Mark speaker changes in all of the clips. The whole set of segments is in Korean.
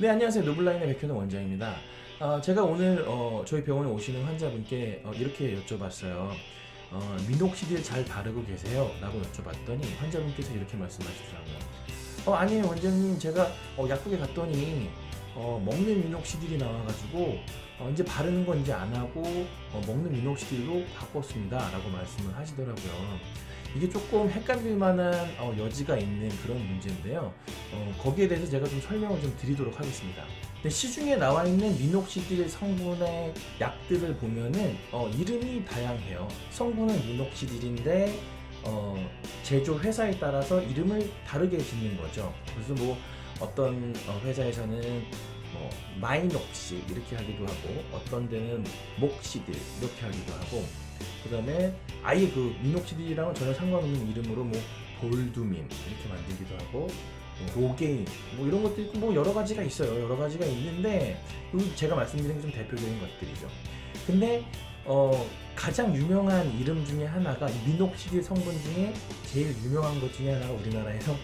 Speaker 1: 네 안녕하세요 노블라인의 백현우 원장입니다. 아, 제가 오늘 어, 저희 병원에 오시는 환자분께 어, 이렇게 여쭤봤어요. 어, 미녹시딜 잘 바르고 계세요? 라고 여쭤봤더니 환자분께서 이렇게 말씀하시더라고요. 어, 아니에요 원장님 제가 어, 약국에 갔더니 어, 먹는 미녹시딜이 나와가지고 어, 이제 바르는 건 이제 안 하고 어, 먹는 미녹시딜로 바꿨습니다 라고 말씀을 하시더라고요. 이게 조금 헷갈릴 만한 어, 여지가 있는 그런 문제인데요. 어, 거기에 대해서 제가 좀 설명을 좀 드리도록 하겠습니다. 시중에 나와 있는 미녹시딜 성분의 약들을 보면은 어, 이름이 다양해요. 성분은 미녹시딜인데 어, 제조 회사에 따라서 이름을 다르게 짓는 거죠. 그래서 뭐 어떤 어, 회사에서는 뭐 마이녹시 이렇게 하기도 하고 어떤 데는 목시딜 이렇게 하기도 하고 그 다음에 아예 그 미녹시딜이랑은 전혀 상관없는 이름으로 뭐 볼두민 이렇게 만들기도 하고 뭐 로게인 뭐 이런 것도 있고 뭐 여러 가지가 있어요. 여러 가지가 있는데 이 제가 말씀드린 게 좀 대표적인 것들이죠. 근데 어 가장 유명한 이름 중에 하나가 이 미녹시딜 성분 중에 제일 유명한 것 중에 하나가 우리나라에서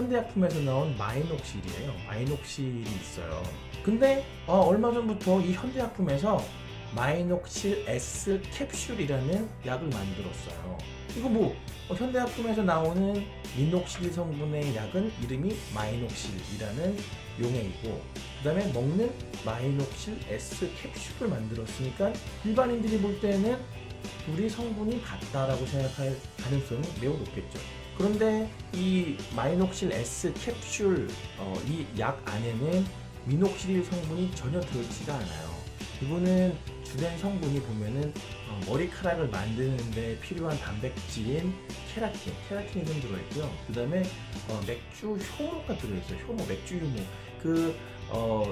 Speaker 1: 현대약품에서 나온 마이녹실이에요 마이녹실이 있어요 근데 어, 얼마 전부터 이 현대약품에서 마이녹실 S 캡슐이라는 약을 만들었어요. 이거 뭐 어, 현대약품에서 나오는 미녹실 성분의 약은 이름이 마이녹실이라는 용액이고 그 다음에 먹는 마이녹실 S 캡슐을 만들었으니까 일반인들이 볼 때는 둘이 성분이 같다라고 생각할 가능성이 매우 높겠죠. 그런데 이 마이녹실 S 캡슐 어, 이 약 안에는 미녹실 성분이 전혀 들어있지가 않아요. 이거는 주된 성분이 보면은 어, 머리카락을 만드는데 필요한 단백질인 케라틴, 케라틴이 좀 들어있고요. 그 다음에 어, 맥주 효모가 들어있어요. 효모, 맥주 효모. 그 어,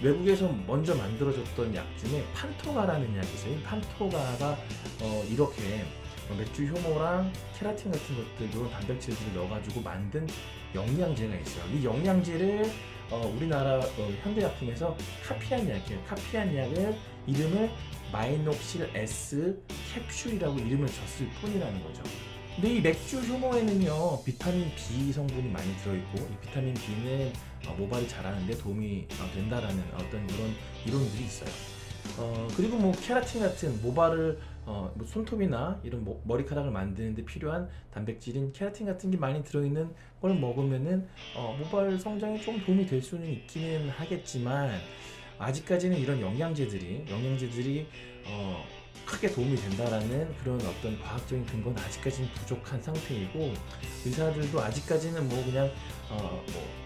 Speaker 1: 외국에서 먼저 만들어졌던 약 중에 판토가라는 약이 있어요. 이 판토가가 어, 이렇게 어, 맥주 효모랑 케라틴 같은 것들, 이 단백질들을 넣어가지고 만든 영양제가 있어요. 이 영양제를 어, 우리나라 어, 현대약품에서 카피한 약이에요. 카피한 약을 이름을 마이녹실 S 캡슐이라고 이름을 줬을 뿐이라는 거죠. 근데 이 맥주 효모에는요 비타민 B 성분이 많이 들어있고 이 비타민 B는 어, 모발이 자라는데 도움이 어, 된다라는 어떤 그런 이론들이 있어요. 어, 그리고 뭐 케라틴 같은 모발을 어, 뭐 손톱이나 이런 모- 머리카락을 만드는데 필요한 단백질인 케라틴 같은 게 많이 들어있는 걸 먹으면은 어, 모발 성장에 좀 도움이 될 수는 있기는 하겠지만 아직까지는 이런 영양제들이 영양제들이 어, 크게 도움이 된다라는 그런 어떤 과학적인 근거는 아직까지는 부족한 상태이고 의사들도 아직까지는 뭐 그냥 어, 뭐,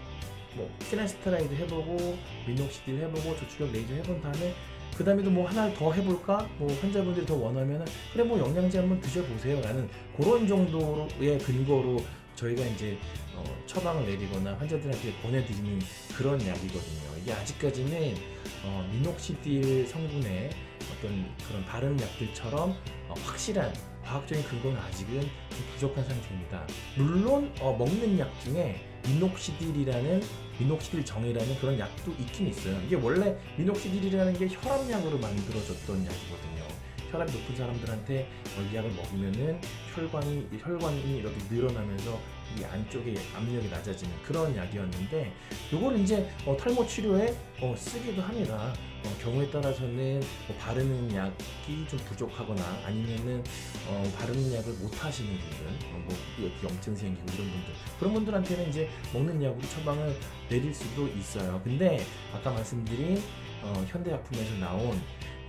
Speaker 1: 뭐 피나스테라이드 해보고 미녹시딜 해보고 저출력 레이저 해본 다음에 그 다음에도 뭐 하나 더 해볼까? 뭐 환자분들이 더 원하면은 그래 뭐 영양제 한번 드셔보세요 라는 그런 정도의 근거로 저희가 이제 어, 처방을 내리거나 환자들한테 보내드리는 그런 약이거든요. 이게 아직까지는 어, 미녹시딜 성분의 어떤 그런 다른 약들처럼 어, 확실한 과학적인 근거는 아직은 좀 부족한 상태입니다. 물론 어, 먹는 약 중에 미녹시딜이라는 미녹시딜 정이라는 그런 약도 있긴 있어요. 이게 원래 미녹시딜이라는 게 혈압약으로 만들어졌던 약이거든요. 혈압이 높은 사람들한테 어, 이 약을 먹으면은 혈관이 혈관이 이렇게 늘어나면서 이 안쪽에 압력이 낮아지는 그런 약이었는데 요거는 이제 어, 탈모 치료에 어, 쓰기도 합니다. 어, 경우에 따라서는 뭐 바르는 약이 좀 부족하거나 아니면은 어, 바르는 약을 못 하시는 분들, 어, 뭐 이렇게 염증 생기고 이런 분들 그런 분들한테는 이제 먹는 약으로 처방을 내릴 수도 있어요. 근데 아까 말씀드린 어, 현대약품에서 나온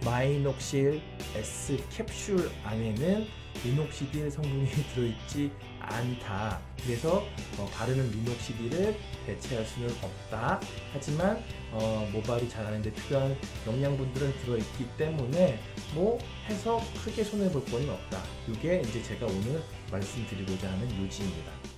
Speaker 1: 마이녹실 S 캡슐 안에는 미녹시딜 성분이 들어있지 않다. 그래서 어, 바르는 미녹시딜을 대체할 수는 없다. 하지만 어, 모발이 자라는데 필요한 영양분들은 들어있기 때문에 뭐 해서 크게 손해 볼 거는 없다. 이게 이제 제가 오늘 말씀드리고자 하는 요지입니다.